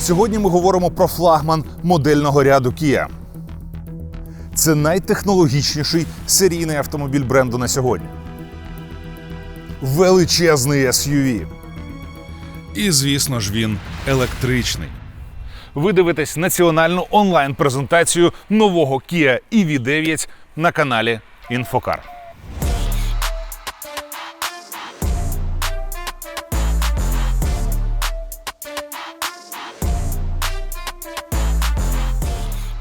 Сьогодні ми говоримо про флагман модельного ряду Kia. Це найтехнологічніший серійний автомобіль бренду на сьогодні. Величезний SUV. І, звісно ж, він електричний. Ви дивитесь національну онлайн-презентацію нового Kia EV9 на каналі Інфокар.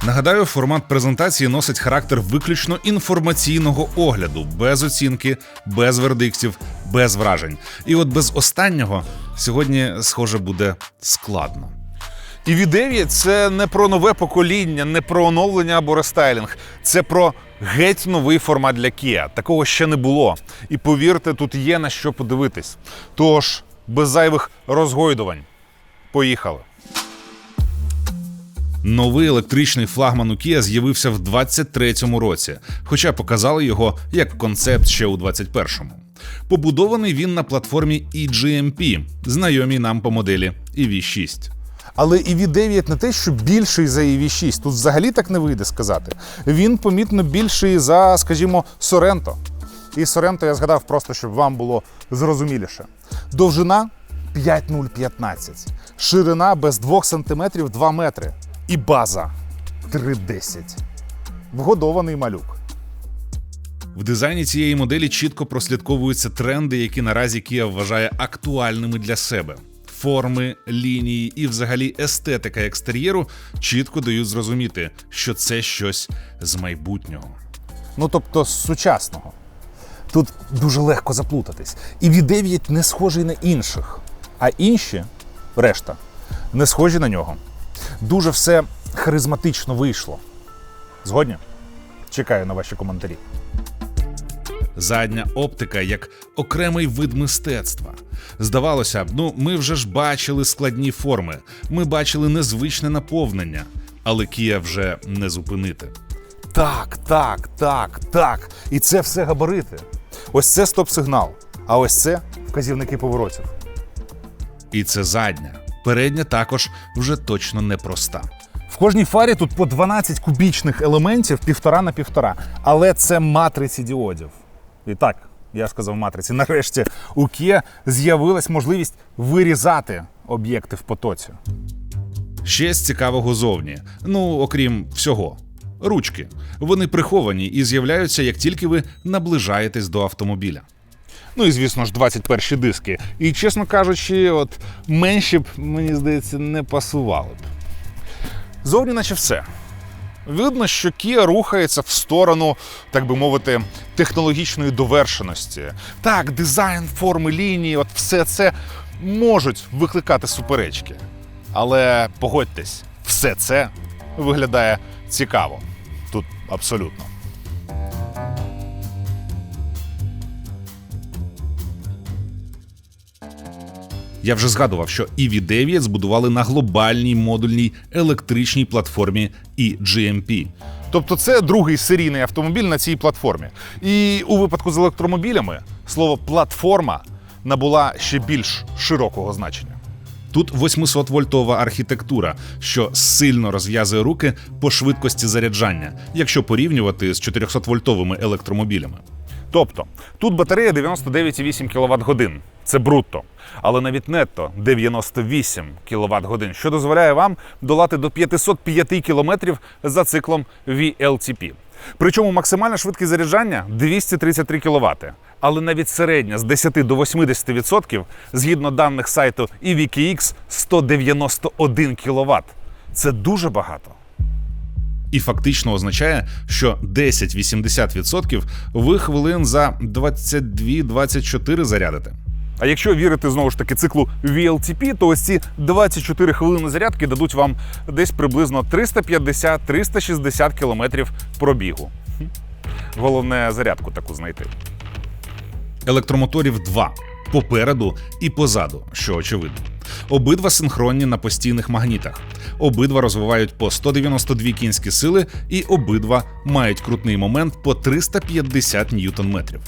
Нагадаю, формат презентації носить характер виключно інформаційного огляду, без оцінки, без вердиктів, без вражень. І от без останнього сьогодні, схоже, буде складно. EV9 – це не про нове покоління, не про оновлення або рестайлінг. Це про геть новий формат для Kia. Такого ще не було. І повірте, тут є на що подивитись. Тож, без зайвих розгойдувань. Поїхали. Новий електричний флагман у Kia з'явився в 23-му році, хоча показали його як концепт ще у 21-му. Побудований він на платформі eGMP, знайомій нам по моделі EV6. Але EV9 не те, що більший за EV6. Тут взагалі так не вийде сказати. Він помітно більший за, скажімо, Sorento. І Sorento я згадав просто, щоб вам було зрозуміліше. Довжина 5,015. Ширина без 2 см 2 метри. І база 3,10. Вгодований малюк. В дизайні цієї моделі чітко прослідковуються тренди, які наразі Kia вважає актуальними для себе. Форми, лінії і, взагалі, естетика екстер'єру чітко дають зрозуміти, що це щось з майбутнього. Ну тобто з сучасного. Тут дуже легко заплутатись. І V9 не схожий на інших, а інші, решта, не схожі на нього. Дуже все харизматично вийшло. Згодні? Чекаю на ваші коментарі. Задня оптика як окремий вид мистецтва. Здавалося б, ну ми вже ж бачили складні форми, ми бачили незвичне наповнення, але Kia вже не зупинити. Так, так, так, так. І це все габарити. Ось це стоп-сигнал, а ось це вказівники поворотів. І це задня. Передня також вже точно непроста. В кожній фарі тут по 12 кубічних елементів півтора на півтора. Але це матриці діодів. І так, я сказав матриці. Нарешті у Kia з'явилась можливість вирізати об'єкти в потоці. Ще з цікавого зовні, ну окрім всього. Ручки. Вони приховані і з'являються, як тільки ви наближаєтесь до автомобіля. Ну і звісно ж, 21 диски. І чесно кажучи, от менші б, мені здається, не пасували б. Зовні, наче все. Видно, що Kia рухається в сторону, так би мовити, технологічної довершеності. Так, дизайн, форми лінії, от все це можуть викликати суперечки. Але погодьтесь, все це виглядає цікаво. Тут абсолютно. Я вже згадував, що EV9 збудували на глобальній модульній електричній платформі eGMP. Тобто це другий серійний автомобіль на цій платформі. І у випадку з електромобілями слово платформа набула ще більш широкого значення. Тут 800-вольтова архітектура, що сильно розв'язує руки по швидкості заряджання, якщо порівнювати з 400-вольтовими електромобілями. Тобто тут батарея 99,8 кВт годин. Це брутто. Але навіть нетто 98 кВт годин, що дозволяє вам долати до 505 км за циклом VLTP. Причому максимальна швидкість заряджання 233 кВт. Але навіть середня з 10 до 80% згідно даних сайту EVKX 191 кВт. Це дуже багато. І фактично означає, що 10-80% ви хвилин за 22-24 зарядите. А якщо вірити знову ж таки циклу VLTP, то ось ці 24 хвилини зарядки дадуть вам десь приблизно 350-360 кілометрів пробігу. Головне зарядку таку знайти. Електромоторів два попереду і позаду, що очевидно. Обидва синхронні на постійних магнітах. Обидва розвивають по 192 кінські сили, і обидва мають крутний момент по 350 ньютон-метрів.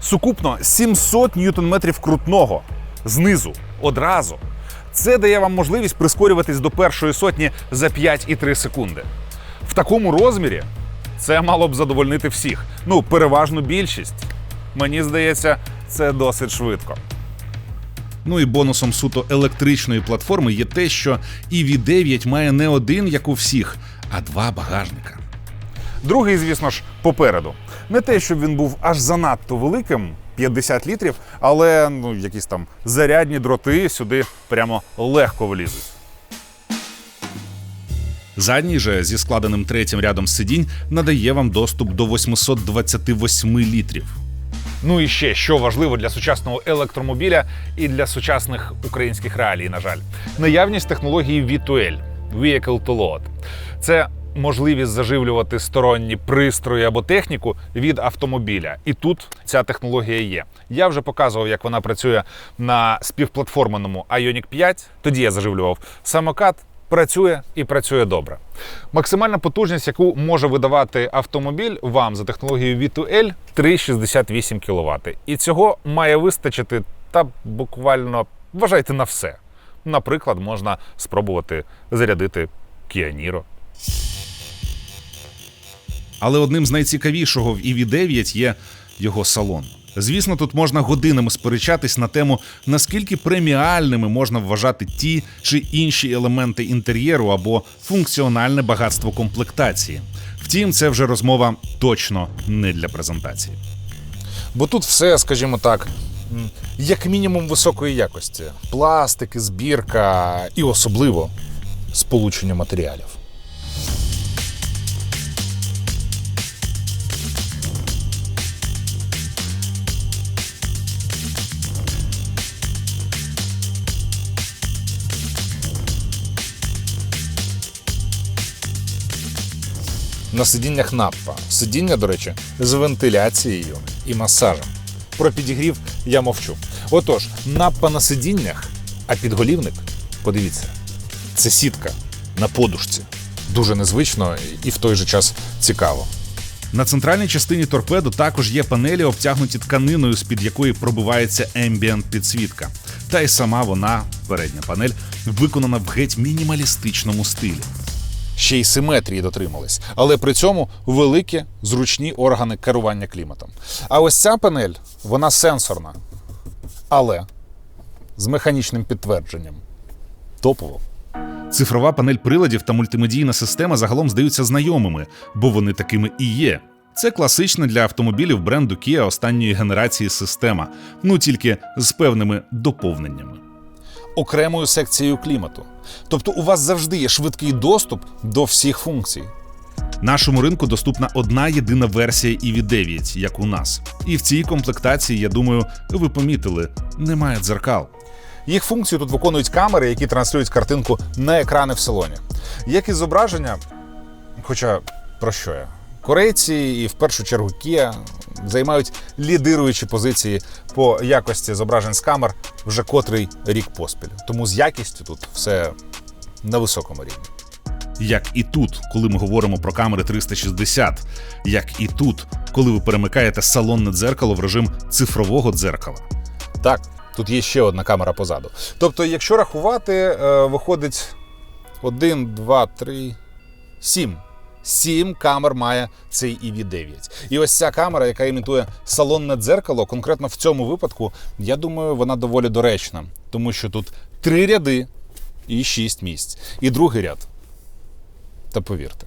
Сукупно 700 ньютон-метрів крутного знизу одразу. Це дає вам можливість прискорюватись до першої сотні за 5,3 секунди. В такому розмірі це мало б задовольнити всіх. Ну, переважну більшість. Мені здається, це досить швидко. Ну і бонусом суто електричної платформи є те, що EV9 має не один, як у всіх, а два багажника. Другий, звісно ж, попереду. Не те, щоб він був аж занадто великим, 50 літрів, але ну, якісь там зарядні дроти сюди прямо легко влізуть. Задній же зі складеним третім рядом сидінь надає вам доступ до 828 літрів. Ну і ще що важливо для сучасного електромобіля і для сучасних українських реалій, на жаль, наявність технології V2L – Vehicle to Load. Це можливість заживлювати сторонні пристрої або техніку від автомобіля. І тут ця технологія є. Я вже показував, як вона працює на співплатформеному Ioniq 5. Тоді я заживлював самокат. Працює і працює добре. Максимальна потужність, яку може видавати автомобіль вам за технологією V2L 3,68 кВт. І цього має вистачити та буквально вважайте на все. Наприклад, можна спробувати зарядити Kia Niro. Але одним з найцікавішого в EV9 є його салон. Звісно, тут можна годинами сперечатись на тему, наскільки преміальними можна вважати ті чи інші елементи інтер'єру або функціональне багатство комплектації. Втім, це вже розмова точно не для презентації. Бо тут все, скажімо так, як мінімум високої якості: пластики, збірка і особливо сполучення матеріалів. На сидіннях наппа. Сидіння, до речі, з вентиляцією і масажем. Про підігрів я мовчу. Отож, наппа на сидіннях, а підголівник, подивіться, це сітка на подушці. Дуже незвично і в той же час цікаво. На центральній частині торпеду також є панелі, обтягнуті тканиною, з-під якої пробивається ембієнт підсвітка. Та й сама вона, передня панель, виконана в геть мінімалістичному стилі. Ще й симетрії дотримались, але при цьому великі зручні органи керування кліматом. А ось ця панель, вона сенсорна, але з механічним підтвердженням. Топово. Цифрова панель приладів та мультимедійна система загалом здаються знайомими, бо вони такими і є. Це класична для автомобілів бренду Kia останньої генерації система, ну тільки з певними доповненнями. Окремою секцією клімату. Тобто у вас завжди є швидкий доступ до всіх функцій. Нашому ринку доступна одна єдина версія EV9, як у нас. І в цій комплектації, я думаю, ви помітили, немає дзеркал. Їх функцію тут виконують камери, які транслюють картинку на екрани в салоні. Як і зображення, хоча про що я? Корейці і в першу чергу Kia займають лідируючі позиції по якості зображень з камер вже котрий рік поспіль. Тому з якістю тут все на високому рівні. Як і тут, коли ми говоримо про камери 360, як і тут, коли ви перемикаєте салонне дзеркало в режим цифрового дзеркала. Так, тут є ще одна камера позаду. Тобто, якщо рахувати, е, виходить 1, 2, 3, 7. Сім камер має цей EV9. І ось ця камера, яка імітує салонне дзеркало, конкретно в цьому випадку, я думаю, вона доволі доречна, тому що тут три ряди і шість місць. І другий ряд. Та повірте.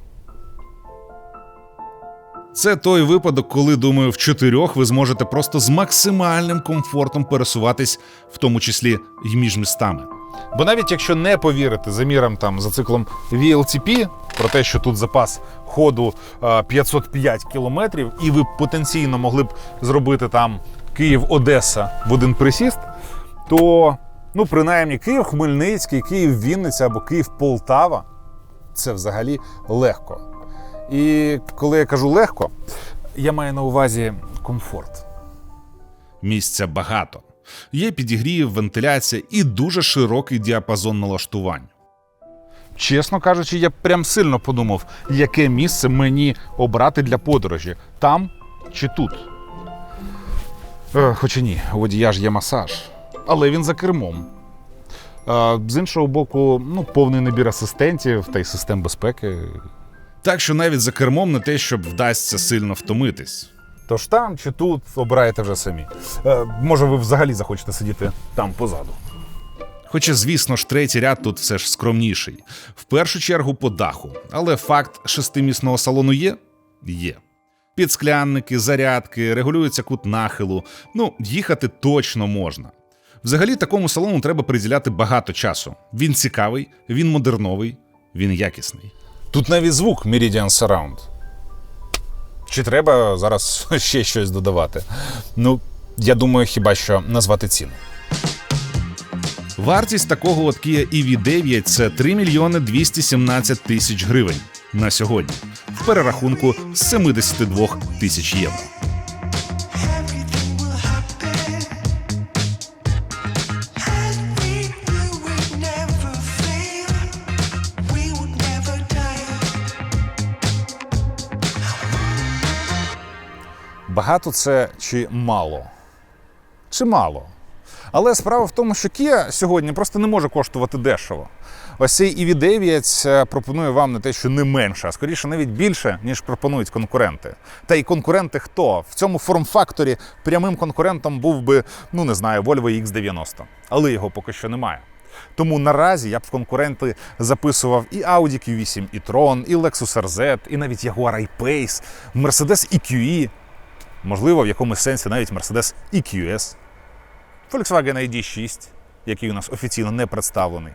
Це той випадок, коли, думаю, в чотирьох ви зможете просто з максимальним комфортом пересуватись, в тому числі й між містами. Бо навіть якщо не повірити замірам там за циклом VLTP, про те, що тут запас ходу е, 505 кілометрів, і ви потенційно могли б зробити там Київ-Одеса в один присіст, то ну принаймні Київ-Хмельницький, Київ-Вінниця або Київ-Полтава це взагалі легко. І коли я кажу легко, я маю на увазі комфорт. Місця багато. Є підігрів, вентиляція і дуже широкий діапазон налаштувань. Чесно кажучи, я прям сильно подумав, яке місце мені обрати для подорожі там чи тут. Е, хоча ні, у водія ж є масаж, але він за кермом. Е, З іншого боку, ну, повний набір асистентів та й систем безпеки. Так що навіть за кермом не те, щоб вдасться сильно втомитись. Тож там чи тут обираєте вже самі. Е, Може, ви взагалі захочете сидіти там позаду. Хоча, звісно ж, третій ряд тут все ж скромніший. В першу чергу по даху, але факт шестимісного салону є? Є. Підсклянники, зарядки, регулюється кут нахилу. Ну, їхати точно можна. Взагалі, такому салону треба приділяти багато часу. Він цікавий, він модерновий, він якісний. Тут навіть звук Meridian Surround. Чи треба зараз ще щось додавати? Ну, я думаю, хіба що назвати ціну. Вартість такого от Kia EV9 – це 3 мільйони 217 тисяч гривень на сьогодні в перерахунку з 72 тисяч євро. Багато це чи мало? Чи мало? Але справа в тому, що Kia сьогодні просто не може коштувати дешево. Ось цей EV9 е, пропонує вам не те, що не менше, а скоріше навіть більше, ніж пропонують конкуренти. Та й конкуренти хто? В цьому форм-факторі прямим конкурентом був би, ну не знаю, Volvo X90. Але його поки що немає. Тому наразі я б в конкуренти записував і Audi Q8 і Tron, і Lexus RZ, і навіть Jaguar I-Pace, Mercedes EQE, можливо, в якомусь сенсі навіть Mercedes EQS, Volkswagen ID6, який у нас офіційно не представлений.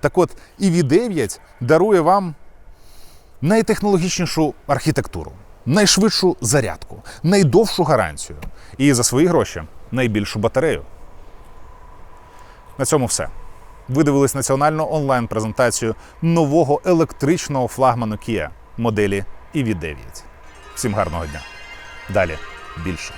Так от, EV9 дарує вам найтехнологічнішу архітектуру, найшвидшу зарядку, найдовшу гарантію і за свої гроші найбільшу батарею. На цьому все. Ви дивились національну онлайн-презентацію нового електричного флагману Kia моделі EV9. Всім гарного дня. Далі більше.